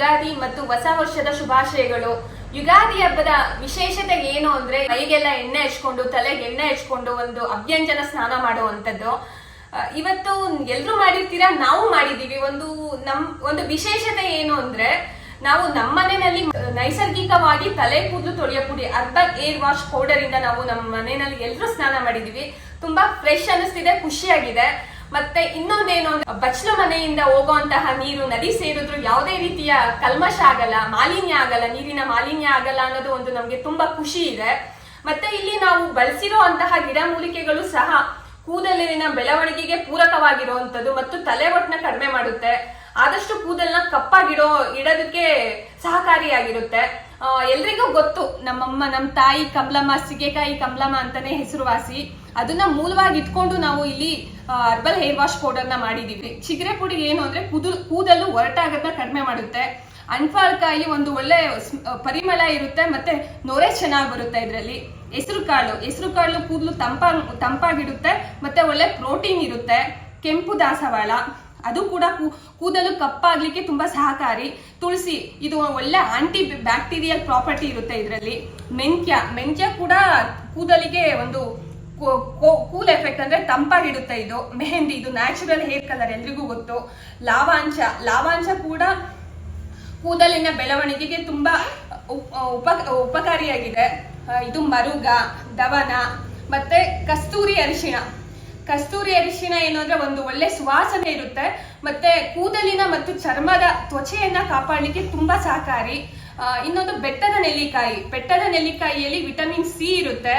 ಯುಗಾದಿ ಮತ್ತು ಹೊಸ ವರ್ಷದ ಶುಭಾಶಯಗಳು. ಯುಗಾದಿ ಹಬ್ಬದ ವಿಶೇಷತೆ ಏನು ಅಂದ್ರೆ ಕೈಗೆಲ್ಲ ಎಣ್ಣೆ ಹಚ್ಕೊಂಡು, ತಲೆಗೆ ಎಣ್ಣೆ ಹಚ್ಕೊಂಡು ಒಂದು ಅಭ್ಯಂಜನ ಸ್ನಾನ ಮಾಡುವಂಥದ್ದು. ಇವತ್ತು ಎಲ್ರು ಮಾಡಿರ್ತೀರಾ? ನಾವು ಮಾಡಿದೀವಿ ಒಂದು ನಮ್, ಒಂದು ವಿಶೇಷತೆ ಏನು ಅಂದ್ರೆ ನಾವು ನಮ್ಮ ಮನೆಯಲ್ಲಿ ನೈಸರ್ಗಿಕವಾಗಿ ತಲೆ ಕೂದಲು ತೊಳೆಯೋ ಪುಡಿ ಅರ್ಬಲ್ ಏರ್ ವಾಶ್ ಪೌಡರ್ ಇಂದ ನಾವು ನಮ್ಮ ಮನೆಯಲ್ಲಿ ಎಲ್ಲರೂ ಸ್ನಾನ ಮಾಡಿದೀವಿ ತುಂಬಾ ಫ್ರೆಶ್ ಅನಿಸ್ತಿದೆ, ಖುಷಿಯಾಗಿದೆ. ಮತ್ತೆ ಇನ್ನೊಂದೇನು ಬಚ್ಚಲ ಮನೆಯಿಂದ ಹೋಗುವಂತಹ ನೀರು ನದಿ ಸೇರಿದ್ರು ಯಾವುದೇ ರೀತಿಯ ಕಲ್ಮಶ ಆಗಲ್ಲ, ಮಾಲಿನ್ಯ ಆಗಲ್ಲ, ನೀರಿನ ಮಾಲಿನ್ಯ ಆಗಲ್ಲ ಅನ್ನೋದು ಒಂದು ನಮ್ಗೆ ತುಂಬಾ ಖುಷಿ ಇದೆ. ಮತ್ತೆ ಇಲ್ಲಿ ನಾವು ಬಳಸಿರೋ ಅಂತಹ ಗಿಡಮೂಲಿಕೆಗಳು ಸಹ ಕೂದಲಿನ ಬೆಳವಣಿಗೆಗೆ ಪೂರಕವಾಗಿರುವಂತದ್ದು ಮತ್ತು ತಲೆ ಕಡಿಮೆ ಮಾಡುತ್ತೆ. ಆದಷ್ಟು ಕೂದಲನ್ನ ಕಪ್ಪಾಗಿಡೋ, ಇಡೋದಕ್ಕೆ ಸಹಕಾರಿಯಾಗಿರುತ್ತೆ. ಎಲ್ರಿಗೂ ಗೊತ್ತು, ನಮ್ಮಮ್ಮ ನಮ್ಮ ತಾಯಿ ಕಮಲಮ್ಮ, ಸಿಗೆಕಾಯಿ ಕಮಲಮ್ಮ ಅಂತಾನೆ ಹೆಸರುವಾಸಿ. ಅದನ್ನ ಮೂಲವಾಗಿ ಇಟ್ಕೊಂಡು ನಾವು ಇಲ್ಲಿ ಅರ್ಬಲ್ ಹೇರ್ ವಾಶ್ ಪೌಡರ್ನ ಮಾಡಿದೀವಿ. ಚಿಗರೆ ಪುಡಿ ಏನು ಅಂದ್ರೆ ಕೂದಲು ಕೂದಲು ಒರಟಾಗದನ್ನ ಕಡಿಮೆ ಮಾಡುತ್ತೆ. ಅನ್ಫಾಲ್ಕಾಯಿ ಒಂದು ಒಳ್ಳೆ ಪರಿಮಳ ಇರುತ್ತೆ ಮತ್ತೆ ನೊರೆ ಚೆನ್ನಾಗಿ ಬರುತ್ತೆ ಇದರಲ್ಲಿ. ಹೆಸರು ಕಾಳು ಹೆಸರು ಕಾಳು ಕೂದಲು ತಂಪ ತಂಪಾಗಿಡುತ್ತೆ, ಮತ್ತೆ ಒಳ್ಳೆ ಪ್ರೋಟೀನ್ ಇರುತ್ತೆ. ಕೆಂಪು ದಾಸವಾಳ. ಅದು ಕೂಡ ಕೂದಲು ಕಪ್ಪಾಗ್ಲಿಕ್ಕೆ ತುಂಬಾ ಸಹಕಾರಿ. ತುಳಸಿ, ಇದು ಒಳ್ಳೆ ಆಂಟಿ ಬ್ಯಾಕ್ಟೀರಿಯಲ್ ಪ್ರಾಪರ್ಟಿ ಇರುತ್ತೆ ಇದರಲ್ಲಿ. ಮೆಂತ್ಯ ಮೆಂತ್ಯ ಕೂಡ ಕೂದಲಿಗೆ ಒಂದು ಕೂಲ್ ಎಫೆಕ್ಟ್ ಅಂದ್ರೆ ತಂಪಾಗಿಡುತ್ತೆ ಇದು. ಮೆಹಂದಿ, ಇದು ನ್ಯಾಚುರಲ್ ಹೇರ್ ಕಲರ್ ಎಲ್ರಿಗೂ ಗೊತ್ತು. ಲಾವಾಂಶ ಲಾವಾಂಶ ಕೂಡ ಕೂದಲಿನ ಬೆಳವಣಿಗೆಗೆ ತುಂಬಾ ಉಪ ಉಪಕಾರಿಯಾಗಿದೆ. ಇದು ಮರುಗ, ದವನ, ಮತ್ತೆ ಕಸ್ತೂರಿ ಅರಿಶಿಣ. ಕಸ್ತೂರಿ ಅರಿಶಿನ ಏನು ಅಂದ್ರೆ ಒಂದು ಒಳ್ಳೆ ಸುವಾಸನೆ ಇರುತ್ತೆ. ಮತ್ತೆ ಕೂದಲಿನ ಮತ್ತು ಚರ್ಮದ ತ್ವಚೆಯನ್ನ ಕಾಪಾಡಲಿಕ್ಕೆ ತುಂಬಾ ಸಹಕಾರಿ. ಇನ್ನೊಂದು ಬೆಟ್ಟದ ನೆಲ್ಲಿಕಾಯಿ. ಬೆಟ್ಟದ ನೆಲ್ಲಿಕಾಯಿಯಲ್ಲಿ ವಿಟಮಿನ್ ಸಿ ಇರುತ್ತೆ.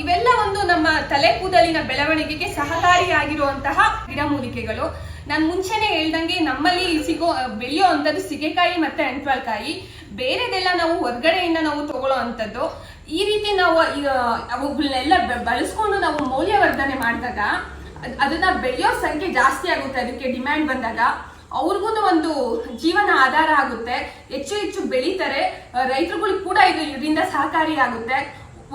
ಇವೆಲ್ಲ ಒಂದು ನಮ್ಮ ತಲೆ ಕೂದಲಿನ ಬೆಳವಣಿಗೆಗೆ ಸಹಕಾರಿಯಾಗಿರುವಂತಹ ಗಿಡಮೂಲಿಕೆಗಳು. ನಾನು ಮುಂಚೆನೆ ಹೇಳ್ದಂಗೆ ನಮ್ಮಲ್ಲಿ ಸಿಗೋ ಬೆಳೆಯೋ ಅಂಥದ್ದು ಸಿಗೆಕಾಯಿ ಮತ್ತೆ ಅಂಟ್ವಾಲ್ಕಾಯಿ ಬೇರೆದೆಲ್ಲ ನಾವು ಹೊರ್ಗಡೆಯಿಂದ ನಾವು ತಗೊಳ್ಳೋ ಅಂಥದ್ದು. ಈ ರೀತಿ ನಾವು ಅವುಗಳನ್ನೆಲ್ಲ ಬಳಸ್ಕೊಂಡು ನಾವು ಮೌಲ್ಯವರ್ಧನೆ ಮಾಡಿದಾಗ ಅದನ್ನ ಬೆಳೆಯೋ ಸಂಖ್ಯೆ ಜಾಸ್ತಿ ಆಗುತ್ತೆ. ಅದಕ್ಕೆ ಡಿಮ್ಯಾಂಡ್ ಬಂದಾಗ ಅವ್ರಿಗೂ ಒಂದು ಜೀವನ ಆಧಾರ ಆಗುತ್ತೆ. ಹೆಚ್ಚು ಹೆಚ್ಚು ಬೆಳೀತಾರೆ. ರೈತರುಗಳು ಕೂಡ ಇದು ಇದರಿಂದ ಸಹಕಾರಿ ಆಗುತ್ತೆ.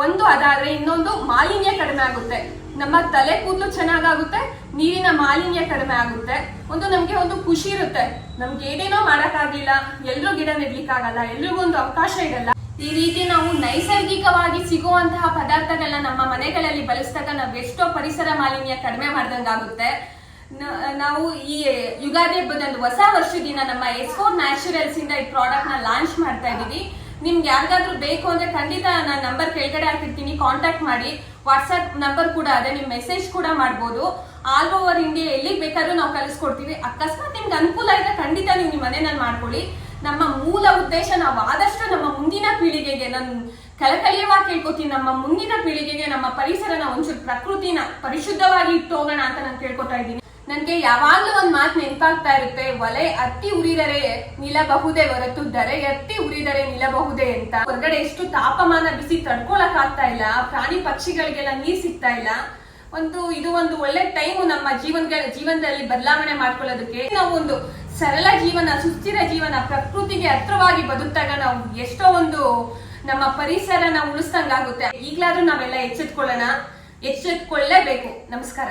ಒಂದು ಅದಾದ್ರೆ ಇನ್ನೊಂದು ಮಾಲಿನ್ಯ ಕಡಿಮೆ ಆಗುತ್ತೆ. ನಮ್ಮ ತಲೆ ಕೂದಲು ಚೆನ್ನಾಗಾಗುತ್ತೆ, ನೀರಿನ ಮಾಲಿನ್ಯ ಕಡಿಮೆ ಆಗುತ್ತೆ. ಒಂದು ನಮ್ಗೆ ಒಂದು ಖುಷಿ ಇರುತ್ತೆ. ನಮ್ಗೆ ಏನೇನೋ ಮಾಡಕ್ಕಾಗ್ಲಿಲ್ಲ. ಎಲ್ರೂ ಗಿಡ ನೆಡ್ಲಿಕ್ಕಾಗಲ್ಲ. ಎಲ್ರಿಗೂ ಒಂದು ಅವಕಾಶ ಇರಲ್ಲ ಈ ರೀತಿ ನಾವು ನೈಸರ್ಗಿಕವಾಗಿ ಸಿಗುವಂತಹ ಪದಾರ್ಥಗಳನ್ನ ನಮ್ಮ ಮನೆಗಳಲ್ಲಿ ಬಳಸಿದಾಗ ನಾವು ಎಷ್ಟೋ ಪರಿಸರ ಮಾಲಿನ್ಯ ಕಡಿಮೆ ಮಾಡ್ದಂಗಾಗುತ್ತೆ. ನಾವು ಈ ಯುಗಾದಿ ಹಬ್ಬದಂದು ಹೊಸ ವರ್ಷದಿನ ನಮ್ಮ ಎಸ್ಕೋ ನ್ಯಾಚುರಲ್ಸ್ ಇಂದ ಈ ಪ್ರಾಡಕ್ಟ್ನ ಲಾಂಚ್ ಮಾಡ್ತಾ ಇದ್ದೀವಿ. ನಿಮ್ಗೆ ಯಾರಿಗಾದ್ರೂ ಬೇಕು ಅಂದ್ರೆ ಖಂಡಿತ ನಾನು ನಂಬರ್ ಕೆಳಗಡೆ ಹಾಕಿರ್ತೀನಿ. ಕಾಂಟ್ಯಾಕ್ಟ್ ಮಾಡಿ. ವಾಟ್ಸ್ಆಪ್ ನಂಬರ್ ಕೂಡ ಅದೇ, ನಿಮ್ ಮೆಸೇಜ್ ಕೂಡ ಮಾಡ್ಬೋದು. ಆಲ್ ಓವರ್ ಇಂಡಿಯಾ ಎಲ್ಲಿಗೆ ಬೇಕಾದ್ರೂ ನಾವು ಕಲಿಸ್ಕೊಡ್ತೀವಿ ಅಕಸ್ಮಾತ್ ನಿಮ್ಗೆ ಅನುಕೂಲ ಇದೆ ಖಂಡಿತ ನೀವು ನಿಮ್ಮ ಮನೆಯಲ್ಲಿ ಮಾಡ್ಕೊಳ್ಳಿ. ನಮ್ಮ ಮೂಲ ಉದ್ದೇಶ ನಾವು ಆದಷ್ಟು ನಮ್ಮ ಮುಂದಿನ ಪೀಳಿಗೆಗೆ ನಾನು ಕಳಕಳಿಯವಾಗಿ ಕೇಳ್ಕೊತೀನಿ. ನಮ್ಮ ಮುಂದಿನ ಪೀಳಿಗೆಗೆ ನಮ್ಮ ಪರಿಸರನ ಒಂಚೂರು ಪ್ರಕೃತಿನ ಪರಿಶುದ್ಧವಾಗಿ ಇಟ್ಟು ಹೋಗೋಣ ಅಂತ ನಾನು ಕೇಳ್ಕೊತಾ ಇದ್ದೀನಿ. ನನ್ಗೆ ಯಾವಾಗ್ಲೂ ಒಂದ್ ಮಾತು ನೆನಪಾಗ್ತಾ ಇರುತ್ತೆ, ಒಲೆ ಅತ್ತಿ ಉರಿದರೆ ನಿಲ್ಲಬಹುದೇ ಹೊರತು ದರೆ ಎತ್ತಿ ಉರಿದರೆ ನಿಲ್ಲಬಹುದೇ ಅಂತ. ಹೊರಗಡೆ ಎಷ್ಟು ತಾಪಮಾನ ಬಿಸಿ ತಡ್ಕೊಳಕ್ ಆಗ್ತಾ ಇಲ್ಲ, ಪ್ರಾಣಿ ಪಕ್ಷಿಗಳಿಗೆಲ್ಲ ನೀರ್ ಸಿಗ್ತಾ ಇಲ್ಲ. ಒಂದು, ಇದು ಒಂದು ಒಳ್ಳೆ ಟೈಮ್ ನಮ್ಮ ಜೀವನ ಜೀವನದಲ್ಲಿ ಬದಲಾವಣೆ ಮಾಡ್ಕೊಳ್ಳೋದಕ್ಕೆ ನಾವು ಒಂದು ಸರಳ ಜೀವನ, ಸುಸ್ಥಿರ ಜೀವನ, ಪ್ರಕೃತಿಗೆ ಹತ್ರವಾಗಿ ಬದುಕಿದಾಗ ನಾವು ಎಷ್ಟೋ ಒಂದು ನಮ್ಮ ಪರಿಸರನ ಉಳಿಸ್ದಂಗಾಗುತ್ತೆ. ಈಗ್ಲಾದ್ರೂ ನಾವೆಲ್ಲ ಎಚ್ಚೆತ್ಕೊಳ್ಳೋಣ. ಎಚ್ಚೆತ್ಕೊಳ್ಳೇಬೇಕು. ನಮಸ್ಕಾರ.